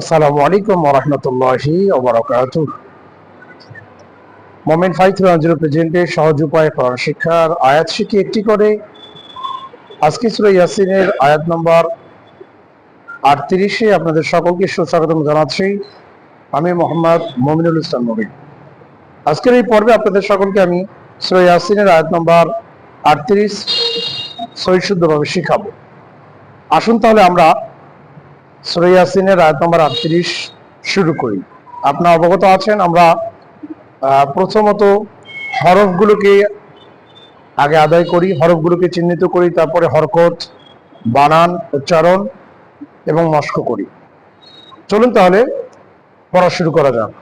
আসসালামু আলাইকুম ওরহমতুল্লাহি ওবরাকাত মোমেন্ট ফাইভ থ্রি প্রেজেন্টের সহজ উপায় কোরআন শিক্ষার আয়াত শিখি একটি করে। আজকে সুরা ইয়াসিনের আয়াত নম্বর আটত্রিশে আপনাদের সকলকে সুস্বাগতম জানাচ্ছি। আমি মোহাম্মদ মমিনুল ইসলাম নবীন আজকের এই পর্বে আপনাদের সকলকে আমি সুরা ইয়াসিনের আয়াত নম্বর আটত্রিশ সহিশুদ্ধভাবে শিখাবো। আসুন তাহলে আমরা আয়াত নম্বর আটত্রিশ শুরু করি। আপনারা অবগত আছেন, আমরা প্রথমত হরফগুলোকে আগে আদায় করি, হরফগুলোকে চিহ্নিত করি, তারপরে হরকত, বানান, উচ্চারণ এবং মস্ক করি। চলুন তাহলে পড়া শুরু করা যাক।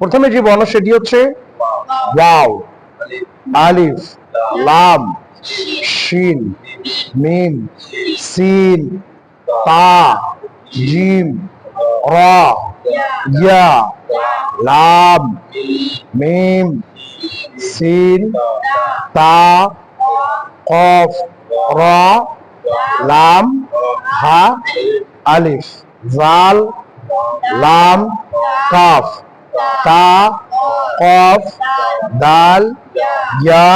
প্রথমে যে বর্ণ, সেটি হচ্ছে ওয়াও, আলিফ, লাম, শিন, মিম, সিন তা, জিম, রা, ইয়া, লাম, মিম, সিন, তা, কফ, রা, লাম, হা, আলিফ, জাল, লাম, কাফ, তা, কফ, দাল, ইয়া,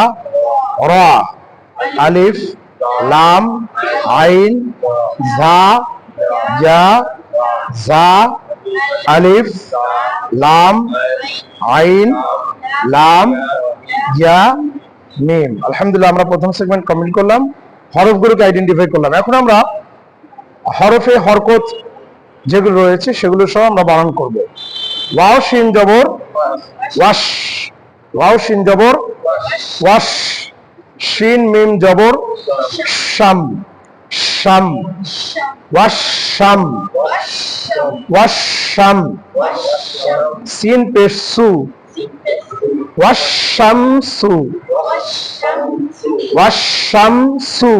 রা, আলিফ লাম, আইন, ঝা ইয়া জা আলিফ, লাম, আইন, লাম ইয়া মিম। আলহামদুলিল্লাহ, আমরা প্রথম সেগমেন্ট কমপ্লিট করলাম। হরফগুলোকে আইডেন্টিফাই করলাম। এখন আমরা হরফে হরকত যেগুলো রয়েছে, সেগুলো সহ আমরা বানান করব। ওয়াও, শিন, জবর, ওয়াশ। ওয়াও, শিন, জবর, ওয়াশ। শিন, মিম, জবর, শাম শাম ওয়াশ শাম ওয়াশ শাম সিন পেশ সু ওয়াশ শামসু ওয়াশ শামসু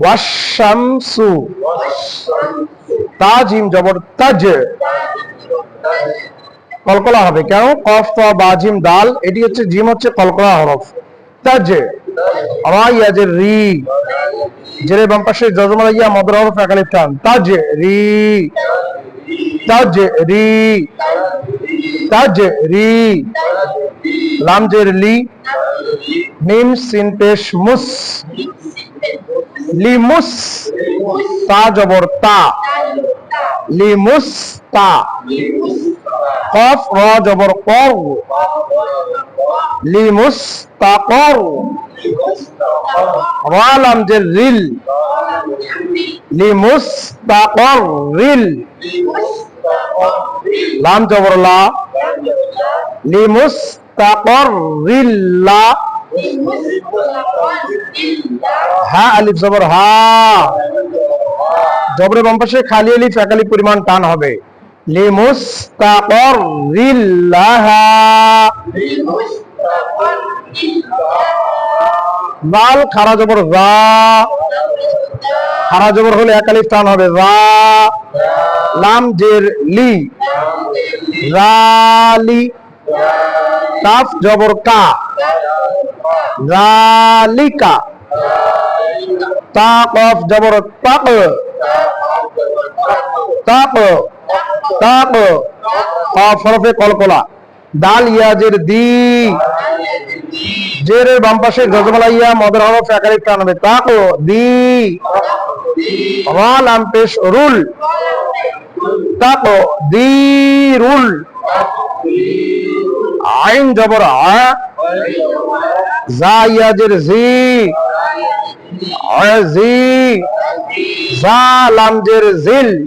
ওয়াশ শামসু তাজিম জবর তাজ কলকলা হবে। কেন? কফ, তো বাজিম দাল, এটি হচ্ছে, জিম হচ্ছে কলকলা হরফ। তাজ রাইয়াজের রি, জেরে বাম পাশে যজমালা ইয়া মদর হরফ একালিফ টান, তাজ রি তাজ রি তাজ রি লাম জের লি, মিম সিন পেশ মুস লিমুস তা জবর তা লিমুস তা কফ র জবর কর কর রালাম যে রিল লিমুস তা রিল লাম জবর লা লিমুস তা রিল লা হা আলিফ জবর হা জবরে বাম পাশে খালি আলিফ এক আলিফ পরিমাণ টান হবে। লিমুস্তাকর রিল্লাহা লাল খারা জবর রা। খারা জবর হলে এক আলিফ টান হবে রা। লাম জের লি। রালি কাফ জবর কা। রালিকা তা কফ জবর তাক। তাক। তাক কফ হরফে কলকলা। দাল, ইয়াজের দি। জেরের বাম পাশে গজমালা ইয়া, মদর হরফ, একারে টানবে তাক, দি। রা, লাম, পেশ, রুল। তাক, দি, রুল। আইন, জবর, আ। জা, ইয়াজের, জি। জি। জা, লাম, জের, জিল।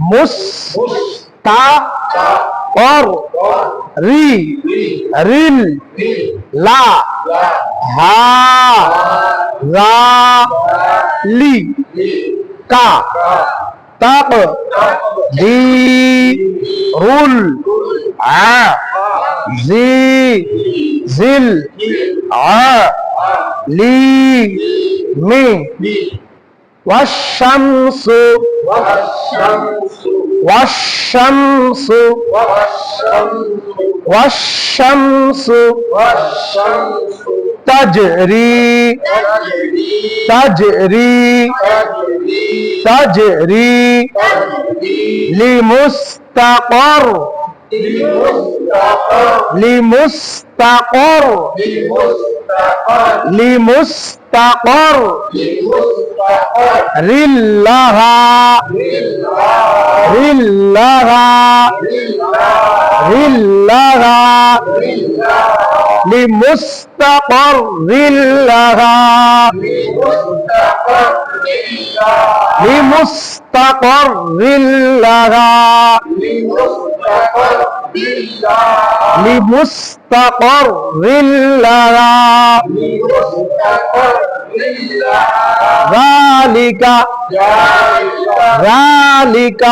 মুস তা কর রি রিল লা হা রা লি কা তাক দি রুল আ জি জিল আ লি মি والشمس والشمس والشمس تجري تجري تجري لمستقر لمستقر لمستقر মুস্তাকর রিল্লাহা। রিল্লাহা। রিল্লাহা। লিমুস্তাকর রিল্লাহা। লিমুস্তাকর রিল্লাহা। লিমুস্তাকর لمستقر لها ذلك ذلك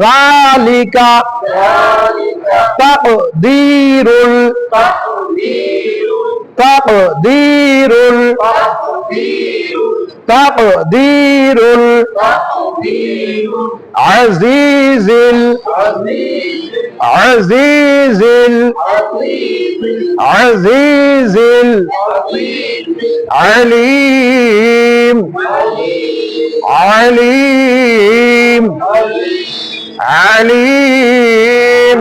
ذلك تقدير ال- তাকদীরুল তাকদীরুল আজিজিল আজিজিল আজিজিল আলিম আলিম আলিম আলিম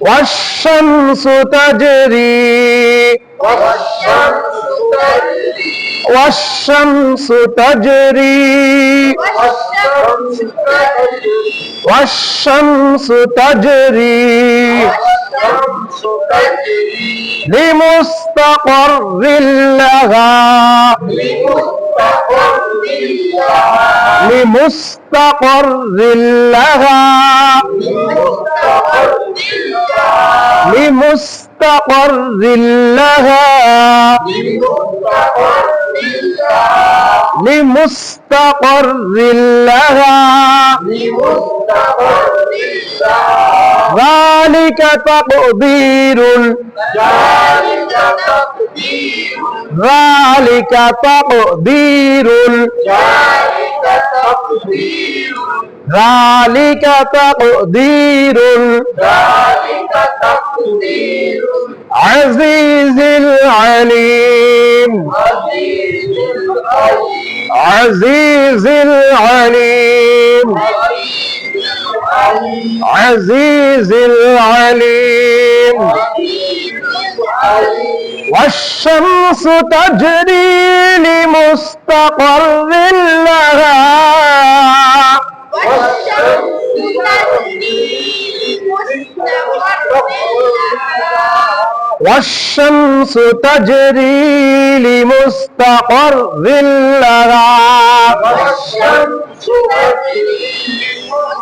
والشمس تجري والشمس تجري والشمس تجري لمستقر لها لمستقر لها لمستقر لها لمستقر لها ذلك تقدير ال- ذلك تقدير ال- ذلك تقدير العزيز العليم عزيز العليم عزيز العليم. والشمس تجري لمستقر لها. والشمس تجري لمستقر لها. والشمس تجري لمستقر لها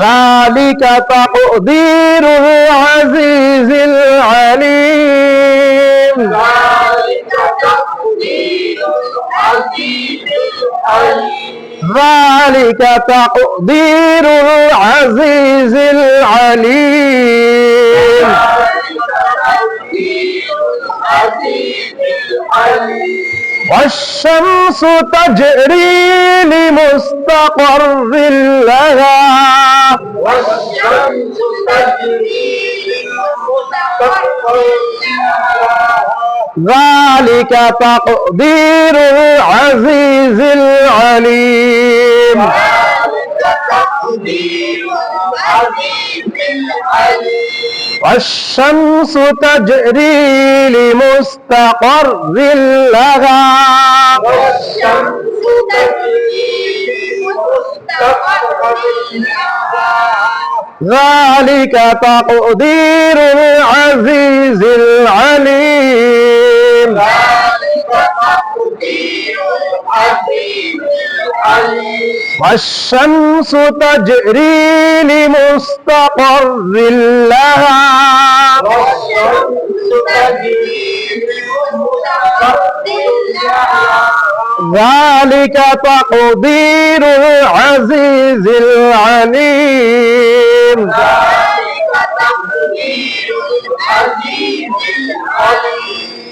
ذلك تقدير العزيز العليم. ذلك تقدير العزيز العليم. ذلك تقدير العزيز العليم تقدير العزيز العليم. والشمس تجري لمستقر لها. والشمس تجري لمستقر ذلك تقدير العزيز العليم. ذلك تقدير العزيز العليم. والشمس تجري لمستقر لها. والشمس تجري لمستقر ذلك تقدير العزيز العليم. والشمس تجري لمستقر لها. والشمس تجري لمستقر لها ذلك تقدير العزيز العليم. ذلك تقدير العزيز العليم.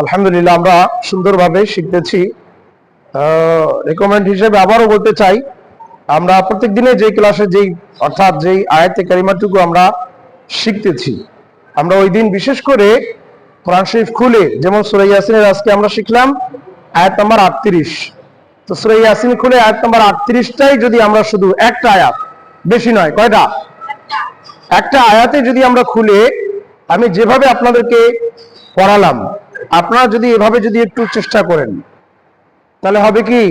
আলহামদুলিল্লাহ, আমরা সুন্দরভাবে শিখতেছি। রেকমেন্ড হিসেবে আবারও বলতে চাই, আমরা প্রত্যেক দিনে যে ক্লাসে যেই, অর্থাৎ যেই আয়াতে কারিমাটুকু আমরা শিখতেছি, আমরা ওই দিন বিশেষ করে কোরআন শরীফ খুলে, যেমন সুরাই ইয়াসিনের আজকে আমরা শিখলাম আয়াত নাম্বার আটত্রিশ। তো সুরাই ইয়াসিন খুলে আয়াত নাম্বার আটত্রিশটাই যদি আমরা শুধু একটা আয়াত, বেশি নয়, কয়টা? একটা আয়াতে যদি আমরা খুলে, আমি যেভাবে আপনাদেরকে পড়ালাম আপনারা যদি এভাবে যদি একটু চেষ্টা করেন, তাহলে হবে কি,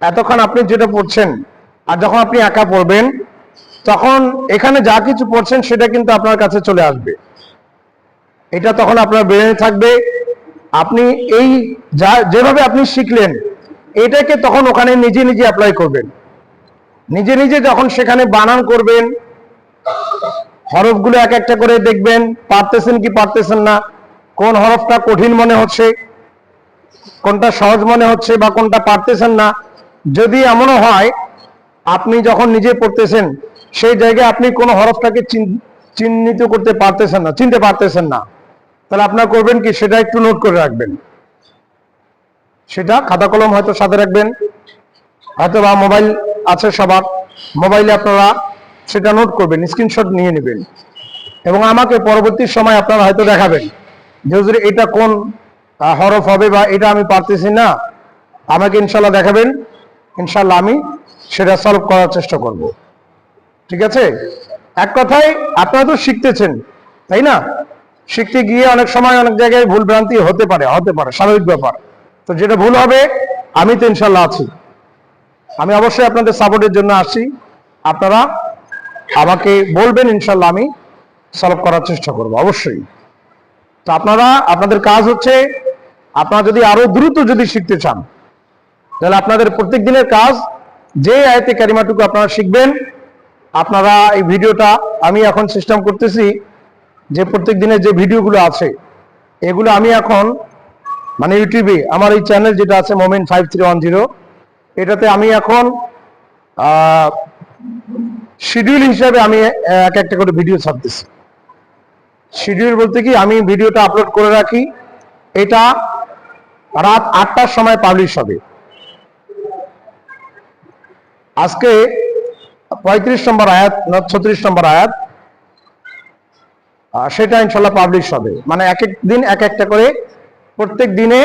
এতক্ষণ আপনি যেটা পড়ছেন আর যখন আপনি একা পড়বেন, তখন এখানে যা কিছু পড়ছেন সেটা কিন্তু আপনার কাছে চলে আসবে। এটা তখন আপনার ব্রেনে থাকবে। আপনি এই যা, যেভাবে আপনি শিখলেন, এটাকে তখন ওখানে নিজে নিজে অ্যাপ্লাই করবেন। নিজে নিজে যখন সেখানে বানান করবেন, হরফগুলো এক একটা করে দেখবেন, পারতেছেন কি পারতেছেন না। কোন হরফটা কঠিন মনে হচ্ছে, কোনটা সহজ মনে হচ্ছে বা কোনটা পারতেছেন না, যদি এমনও হয়, আপনি যখন নিজে পড়তেছেন, সেই জায়গায় আপনি কোন হরফটাকে চিহ্নিত করতে পারতেছেন না, চিনতে পারতেছেন না। তাহলে আপনার করবেন কি, সেটা একটু নোট করে রাখবেন। সেটা খাতা কলম হয়তো সাথে রাখবেন হয়তো বা মোবাইল আছে সবার, মোবাইলে আপনারা সেটা নোট করবেন স্ক্রিনশট নিয়ে নেবেন। এবং আমাকে পরবর্তী সময় আপনারা হয়তো দেখাবেন। যে হুজুর এটা কোন হরফ হবে বা এটা আমি পারতেছি না, আমাকে ইনশাল্লাহ দেখাবেন। ইনশাল্লাহ আমি সেটা সলভ করার চেষ্টা করব। ঠিক আছে? এক কথায়, আপনারা তো শিখতেছেন, তাই না? শিখতে গিয়ে অনেক সময় অনেক জায়গায় ভুল ভ্রান্তি হতে পারে হতে পারে, স্বাভাবিক ব্যাপার। তো যেটা ভুল হবে, আমি তো ইনশাল্লাহ আছি। আমি অবশ্যই আপনাদের সাপোর্টের জন্য আসছি। আপনারা আমাকে বলবেন, ইনশাল্লাহ আমি সলভ করার চেষ্টা করব, অবশ্যই। তো আপনারা, আপনাদের কাজ হচ্ছে, আপনারা যদি আরও দ্রুত যদি শিখতে চান, তাহলে আপনাদের প্রত্যেক দিনের কাজ, যে আয়তে কারিমাটুকু আপনারা শিখবেন, আপনারা এই ভিডিওটা আমি এখন সিস্টেম করতেছি, যে প্রত্যেক দিনের যে ভিডিওগুলো আছে, এগুলো আমি এখন মানে ইউটিউবে, আমার এই চ্যানেল যেটা আছে moment five three one zero, এটাতে আমি এখন শিডিউল হিসাবে আমি এক একটা করে ভিডিও ছাড়তেছি। শিডিউল বলতে কি, আমি ভিডিওটা আপলোড করে রাখি। এটা রাত আটটার সময় পাবলিশ হবে। আজকে পঁয়ত্রিশ নম্বর আয়াত ছত্রিশ নম্বর আয়াত সেটা ইনশাল্লাহ পাবলিশ হবে। মানে এক এক দিন এক একটা করে, প্রত্যেক দিনে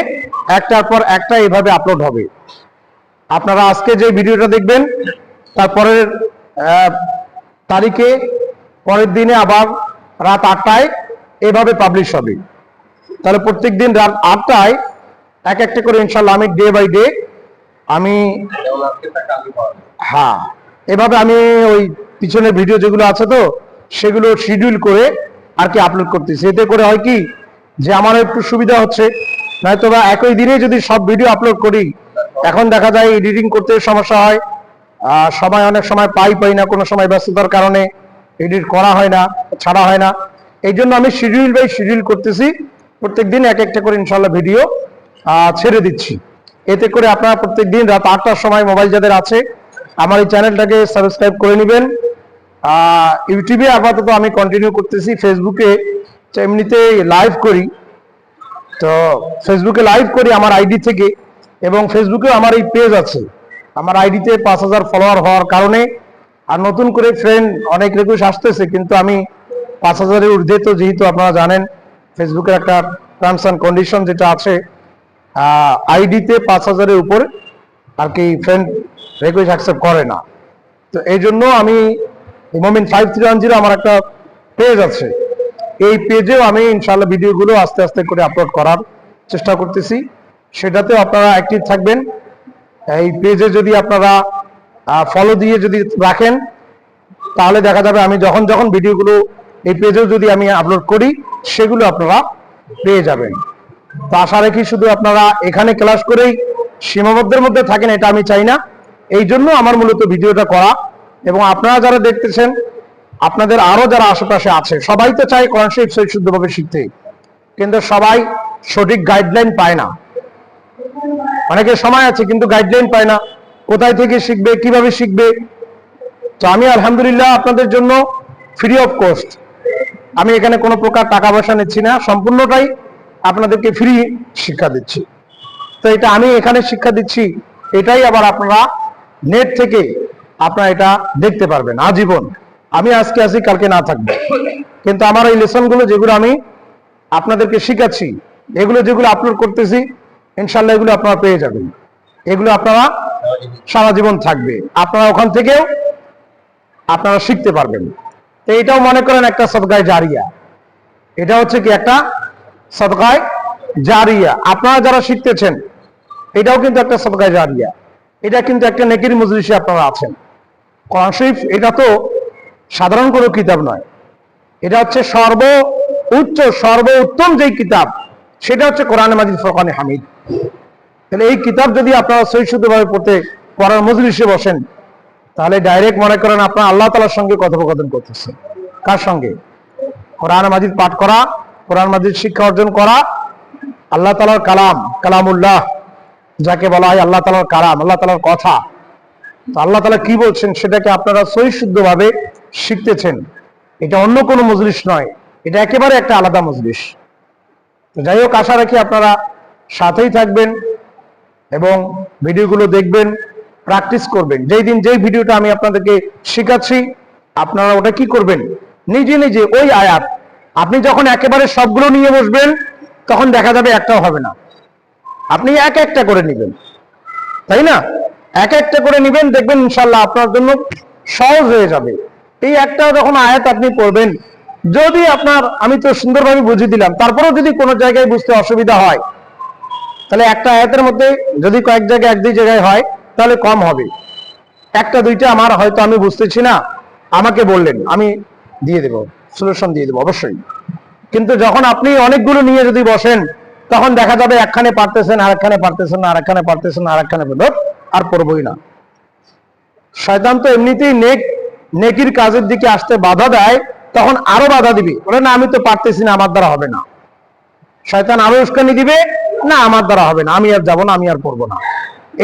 একটার পর একটা এভাবে আপলোড হবে। আপনারা আজকে যে ভিডিওটা দেখবেন তারপরের তারিখে, পরের দিনে আবার রাত আটটায় এভাবে পাবলিশ হবে। তাহলে প্রত্যেক দিন রাত আটটায় এক একটা করে ইনশাল্লাহ আমি ডে বাই ডে আমি হ্যাঁ এভাবে আমি ওই পিছনের ভিডিও যেগুলো আছে তো, সেগুলো শিডিউল করে আর কি আপলোড করতেছি। এতে করে হয় কি যে আমার একটু সুবিধা হচ্ছে নয়তো বা একই দিনে যদি সব ভিডিও আপলোড করি, এখন দেখা যায় এডিটিং করতে সমস্যা হয় সময় অনেক সময় পাই পাই না, কোনো সময় ব্যস্ততার কারণে এডিট করা হয় না। ছাড়া হয় না। এই জন্য আমি শিডিউল বাই শিডিউল করতেছি। প্রত্যেক দিন এক একটা করে ইনশাল্লাহ ভিডিও ছেড়ে দিচ্ছি। এতে করে আপনারা প্রত্যেক দিন রাত আটটার সময় মোবাইল যাদের আছে, আমার এই চ্যানেলটাকে সাবস্ক্রাইব করে নেবেন। ইউটিউবে আপাতত আমি কন্টিনিউ করতেছি। ফেসবুকে এমনিতে লাইভ করি। তো ফেসবুকে লাইভ করি আমার আইডি থেকে এবং ফেসবুকে আমার এই পেজ আছে। আমার আইডিতে পাঁচ হাজার ফলোয়ার হওয়ার কারণে আর নতুন করে ফ্রেন্ড অনেক রিকোয়েস্ট আসতেছে, কিন্তু আমি পাঁচ হাজারের ঊর্ধ্বে তো যেহেতু আপনারা জানেন ফেসবুকের একটা টার্মস অ্যান্ড কন্ডিশন যেটা আছে আইডিতে পাঁচ হাজারের উপর আর কি ফ্রেন্ড রিকোয়েস্ট অ্যাকসেপ্ট করে না। তো এই জন্য আমি moment five three one zero আমার একটা পেজ আছে। এই পেজেও আমি ইনশাল্লাহ ভিডিওগুলো আস্তে আস্তে করে আপলোড করার চেষ্টা করতেছি। সেটাতেও আপনারা অ্যাক্টিভ থাকবেন। এই পেজে যদি আপনারা ফলো দিয়ে যদি রাখেন, তাহলে দেখা যাবে আমি যখন যখন ভিডিওগুলো এই পেজেও যদি আমি আপলোড করি, সেগুলো আপনারা পেয়ে যাবেন। তো আশা রাখি শুধু আপনারা এখানে ক্লাস করেই সীমাবদ্ধের মধ্যে থাকেন, এটা আমি চাই না। এই জন্য আমার মূলত ভিডিওটা করা। এবং আপনারা যারা দেখতেছেন, আপনাদের আরও যারা আশেপাশে আছে, সবাই তো চায় কোরআন শরীফ শুদ্ধভাবে শিখতে। কিন্তু সবাই সঠিক গাইডলাইন পায় না। অনেকে সময় আছে, কিন্তু গাইডলাইন পায় না। কোথায় থেকে শিখবে, কীভাবে শিখবে? তো আমি আলহামদুলিল্লাহ আপনাদের জন্য ফ্রি অফ কস্ট আমি এখানে কোনো প্রকার টাকা পয়সা নিচ্ছি না, সম্পূর্ণটাই আপনাদেরকে ফ্রি শিক্ষা দিচ্ছি। তো এটা আমি এখানে শিক্ষা দিচ্ছি, এটাই আবার আপনারা নেট থেকে আপনারা এটা দেখতে পারবেন, আজীবন। আমি আজকে আছি, কালকে না থাকব। কিন্তু আমার এই লেসনগুলো যেগুলো আমি আপনাদেরকে শিখাচ্ছি, এগুলো যেগুলো আপলোড করতেছি ইনশাল্লাহ এগুলো আপনারা পেয়ে যাবেন। এগুলো আপনারা সারা জীবন থাকবে। আপনারা ওখান থেকেও আপনারা শিখতে পারবেন। তো এটাও মনে করেন একটা সদকায় জারিয়া। এটা হচ্ছে কি একটা সদকায় জারিয়া। আপনারা যারা শিখতেছেন, এটাও কিন্তু একটা সদকায় জারিয়া। এটা কিন্তু একটা নেকির মজলিসে আপনারা আছেন। কোরআন শরীফ, এটা তো সাধারণ কোনো কিতাব নয়। এটা হচ্ছে সর্ব উচ্চ সর্ব উত্তম যেই কিতাব, সেটা হচ্ছে কোরআন মাজিদ ফরকানে হামিদ। তাহলে এই কিতাব যদি আপনারা সহি পড়তে, পড়ার মজলিসে বসেন তাহলে ডাইরেক্ট মনে করেন আপনার আল্লাহ তালার সঙ্গে কথোপকথন করতেছেন। কার সঙ্গে? কোরআন মাজিদ পাঠ করা, কোরআন মাজিদ শিক্ষা অর্জন করা, আল্লাহ তালার কালাম, কালামুল্লাহ, যাকে বলা হয় আল্লাহ তালার কালাম, আল্লাহ তালার কথা। তো আল্লাহ তালা কি বলছেন সেটাকে আপনারা সহি শুদ্ধভাবে শিখতেছেন। এটা অন্য কোনো মজলিস নয়, এটা একেবারে একটা আলাদা মজলিস। তো যাই হোক, আশা রাখি আপনারা সাথেই থাকবেন এবং ভিডিওগুলো দেখবেন। প্র্যাকটিস করবেন। যেই দিন যেই ভিডিওটা আমি আপনাদেরকে শেখাচ্ছি, আপনারা ওটা কি করবেন? নিজে নিজে ওই আয়াত, আপনি যখন একেবারে সবগুলো নিয়ে বসবেন, তখন দেখা যাবে একটাও হবে না। আপনি এক একটা করে নেবেন। তাই না? এক একটা করে নেবেন, দেখবেন ইনশাল্লাহ আপনার জন্য সহজ হয়ে যাবে। এই একটা যখন আয়াত আপনি পড়বেন, যদি আপনার, আমি তো সুন্দরভাবে বুঝিয়ে দিলাম, তারপরেও যদি কোনো জায়গায় বুঝতে অসুবিধা হয়, তাহলে একটা আয়াতের মধ্যে যদি কয়েক জায়গায়, এক দুই জায়গায় হয় তাহলে কম হবে। একটা, দুইটা আমার হয়তো আমি বুঝতেছি না, আমাকে বললেন। আমি দিয়ে দেব সলিউশন দিয়ে দেবো, অবশ্যই। কিন্তু যখন আপনি অনেকগুলো নিয়ে যদি বসেন, তখন দেখা যাবে একখানে পারতেছেন আর একখানে পারতেছেন আর একখানে পারতেছেন আর একখানে আর পড়বই না। শয়তান তো এমনিতেই নেক, নেকির কাজের দিকে আসতে বাধা দেয়, তখন আরও বাধা দিবে। বলে, না, আমি তো পারতেছি না, আমার দ্বারা হবে না। শয়তান আরও উস্কানি দিবে, না, আমার দ্বারা হবে না, আমি আর যাব না, আমি আর পড়ব না।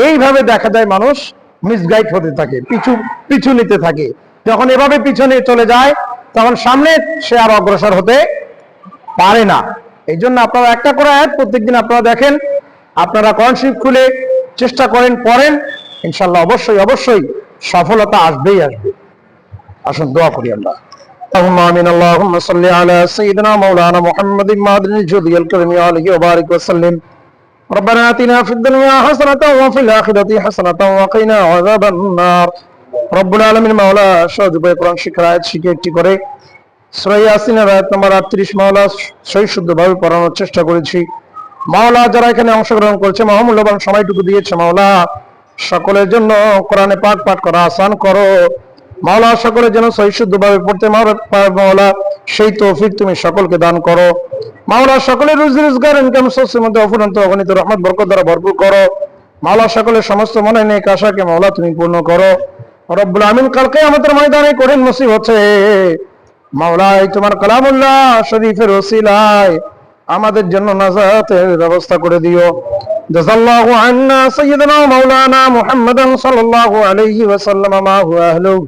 এইভাবে দেখা যায় মানুষ মিসগাইড হতে থাকে পিছু পিছু নিতে থাকে যখন এভাবে পিছনে চলে যায় তখন সামনে সে আর অগ্রসর হতে পারে না এই জন্য আপনারা একটা করে আয়াত প্রত্যেকদিন আপনারা দেখেন আপনারা কনশিপ খুলে চেষ্টা করেন পড়েন ইনশাল্লাহ অবশ্যই অবশ্যই সফলতা আসবেই আসবে আসুন দোয়া করি আমরা اللهم امين اللهم صل على سيدنا مولانا محمد معدن الجود الكريم وآله وبارك وسلم ربنا اتنا في الدنيا حسنة وفي الآخرة حسنة وقنا عذاب النار رب العالمين মাওলা সহযোগ কোরআন শিক্ষার আয়াত শিখে একটি করে সূরা ইয়াসিনের আয়াত নম্বর 38 মাওলা সহি শুদ্ধভাবে পড়ানোর চেষ্টা করেছি মাওলা যারা এখানে অংশগ্রহণ করেছে মহামূল্যবান সময়টুকু দিয়েছে মাওলা সকলের জন্য কোরআনে পাঠ পাঠ করা আসান করো মাওলা সকলের যেন সহিশুদ্ধভাবে পড়তে মাওলা- সেই তৌফিক তুমি সকলকে দান করো। মাওলা, সকলের রুজি রোজগার ইনকাম সোর্সের মধ্যে অফুরন্ত অগণিত রহমত, বরকত দ্বারা ভরপুর করো। মাওলা, সকলের সমস্ত মনে নেই আশাকে মাওলা তুমি পূর্ণ করো। রব্বুল আমিন কালকে আমাদের ময়দানে করেন মুসিব হচ্ছে। মাওলা এই তোমার কালামুল্লাহ শরীফের ওসিলায় আমাদের জন্য নাজাতের ব্যবস্থা করে দিও। জাযাল্লাহু আন্না সাইয়্যিদানা মাওলানা মুহাম্মাদান সাল্লাল্লাহু আলাইহি ওয়াসাল্লাম মা হুয়া আহলু